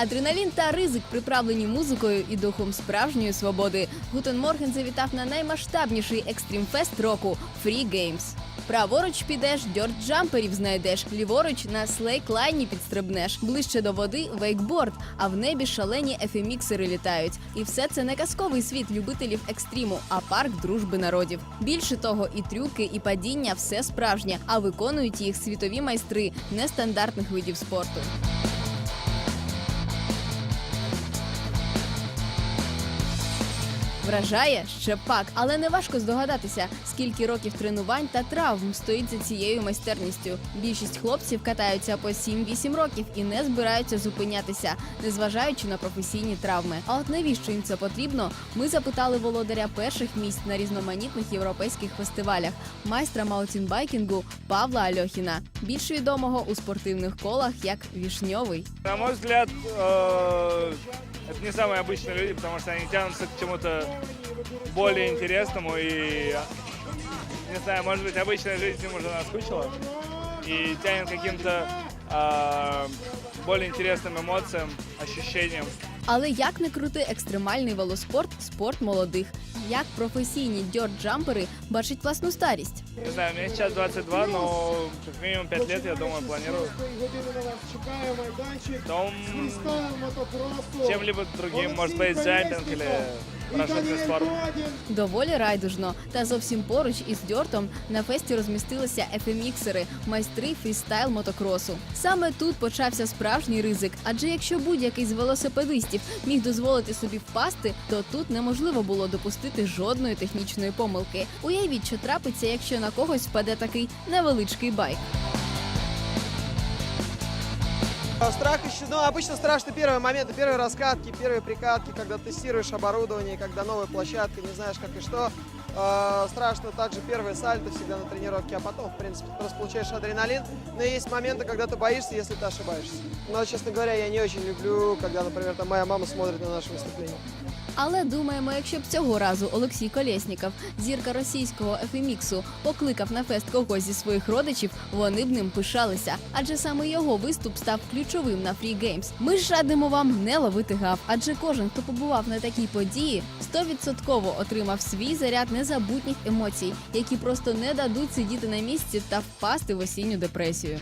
Адреналін та ризик приправлені музикою і духом справжньої свободи. Гутен Морген завітав на наймасштабніший екстрімфест року Free Games. Праворуч підеш, дьорт джамперів знайдеш, ліворуч на слейк-лайні підстрибнеш, ближче до води вейкборд, а в небі шалені ефеміксери літають. І все це не казковий світ любителів екстриму, а парк дружби народів. Більше того, і трюки, і падіння все справжнє, а виконують їх світові майстри нестандартних видів спорту. Вражає ще пак, але не важко здогадатися, скільки років тренувань та травм стоїть за цією майстерністю. Більшість хлопців катаються по 7-8 років і не збираються зупинятися, незважаючи на професійні травми. А от навіщо їм це потрібно? Ми запитали володаря перших місць на різноманітних європейських фестивалях, майстра маутінбайкінгу Павла Альохіна, більш відомого у спортивних колах як Вішньовий. На мой взгляд, э, это не самые обычные люди, потому что они тянутся к чему-то более интересному и, не знаю, может быть, обычная жизнь им уже наскучила и тянет каким-то э, более интересным эмоциям, ощущениям. Але як не крути екстремальний велоспорт спорт молодих? Як професійні дьорт-джампери бачать власну старість? Не знаю, мне сейчас 22, но как минимум 5 лет, я думаю, планирую Чекає майданчик, в том, фристайл мотокросу. чем-либо другим, может быть, джампинг или Доволі райдужно. Та зовсім поруч із дьортом на фесті розмістилися ефеміксери, майстри фрістайл мотокросу. Саме тут почався справжній ризик. Адже якщо будь-який з велосипедистів міг дозволити собі впасти, то тут неможливо було допустити жодної технічної помилки. Уявіть, що трапиться, якщо на когось впаде такий невеличкий байк. А Страх еще, ну, обычно страшны первые моменты, первые раскатки, первые прикатки, когда тестируешь оборудование, когда новая площадка, не знаешь как и что. Э, страшно также первые сальто всегда на тренировке, а потом, в принципе, просто получаешь адреналин. Но есть моменты, когда ты боишься, если ты ошибаешься. Но, честно говоря, я не очень люблю, когда, например, там моя мама смотрит на наши выступления. Але думаємо, якщо б цього разу Олексій Колєсніков, зірка російського ефеміксу, покликав на фест когось зі своїх родичів, вони б ним пишалися. Адже саме його виступ став ключовим на Free Games. Ми ж вам не ловити гав, адже кожен, хто побував на такій події, стовідсотково отримав свій заряд незабутніх емоцій, які просто не дадуть сидіти на місці та впасти в осінню депресію.